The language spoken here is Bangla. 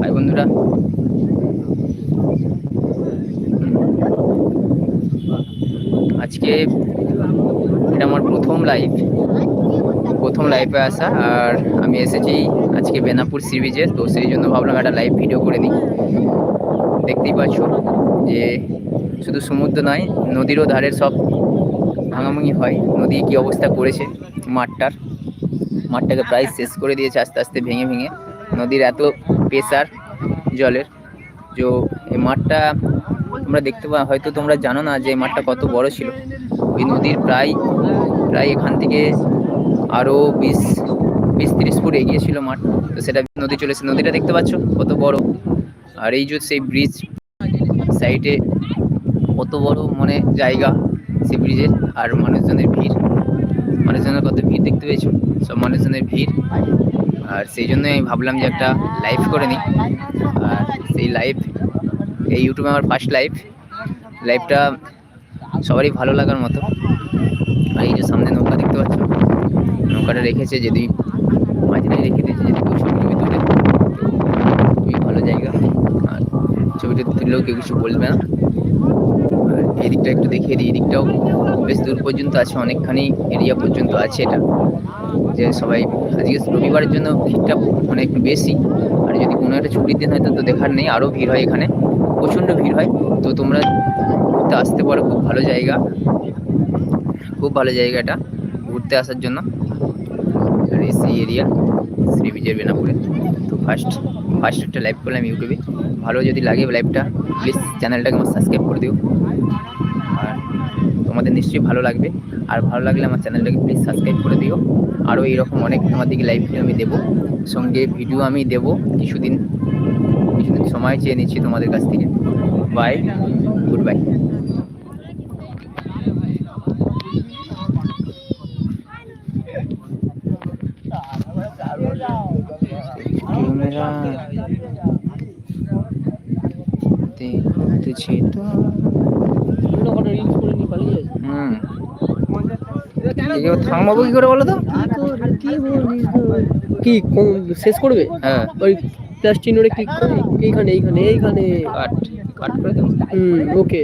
হাই বন্ধুরা। আজকে এটা আমার প্রথম লাইভ প্রথম লাইভে আসা, আর আমি এসেছি আজকে বেনাপুর সি বিচে তো সেই জন্য ভাবলাম একটা লাইভ ভিডিও করে নিই। দেখতেই পাচ্ছ যে শুধু সমুদ্র নয়, নদীরও ধারের সব ভাঙাভাঙি হয়। নদী কি অবস্থা করেছে মাঠটার? মাঠটাকে প্রায় শেষ করে দিয়েছে আস্তে আস্তে ভেঙে ভেঙে। নদীর এত প্রেসার জলের যে এই মাঠটা তোমরা দেখতে পা হয়তো তোমরা জানো না যে এই মাঠটা কত বড় ছিল। ওই নদীর প্রায় প্রায় এখান থেকে আরও বিশ বিশ তিরিশ ফুট এগিয়ে ছিল মাঠ। তো সেটা নদী চলেছে নদীটা দেখতে পাচ্ছ কত বড়। আর এই যে সেই ব্রিজ সাইডে কত বড় মানে জায়গা সেই ব্রিজের আর মানুষজনের ভিড়। ভিড় দেখতে পেয়েছ? সব মানুষজনের ভিড়। আর সেই জন্য আমি ভাবলাম যে একটা লাইভ করে নিই। আর সেই লাইভ এই ইউটিউবে আমার ফার্স্ট লাইভ লাইভটা সবারই ভালো লাগার মতো। আর এই যে সামনে নৌকা দেখতে পাচ্ছ, নৌকাটা রেখেছে যদি মাঝখানে রেখে দিয়েছে যদি কেউ ছবি টবি তুলে। খুবই ভালো জায়গা। আর ছবিটা তুললেও কেউ কিছু বলবে না। এই দিকটা একটু দেখিয়ে দিই এদিকটাও বেশ দূর পর্যন্ত আছে, অনেকখানি এরিয়া পর্যন্ত আছে এটা। যে সবাই, আজকে রবিবারের জন্য ভিড়টা মানে একটু বেশি, আর যদি কোনো একটা ছুটির দিন হয়, তো দেখার নেই, আরও ভিড় হয় এখানে, প্রচণ্ড ভিড় হয়। তো তোমরা ঘুরতে আসতে পারো, খুব ভালো জায়গা, খুব ভালো জায়গা এটা ঘুরতে আসার জন্য। এরিয়া শ্রী বিজয় বেনাপুরে। তো ফার্স্ট ফার্স্ট একটা লাইভ করলাম ইউটিউবে। ভালো যদি লাগে লাইভটা প্লিজ চ্যানেলটাকে আমার সাবস্ক্রাইব করে দিও। আর তোমাদের নিশ্চয়ই ভালো লাগবে। আর ভালো লাগলে আমার চ্যানেলটাকে প্লিজ সাবস্ক্রাইব করে দিও। আরও এইরকম অনেক দিকে লাইভ ভিডিও আমি দেবো। সঙ্গে ভিডিও আমি দেবো কিছুদিন কিছুদিন সময় চেয়ে নিচ্ছি তোমাদের কাছ থেকে। Bye good bye camera. দেখতেছি তো। হুম। থামাবো কি করে বলো তো? কি শেষ করবে? হ্যাঁ। ওই প্লাস চিহ্নটা ক্লিক করে এইখানে এইখানে এইখানে। কাট কাট করে দেবো। হুম ওকে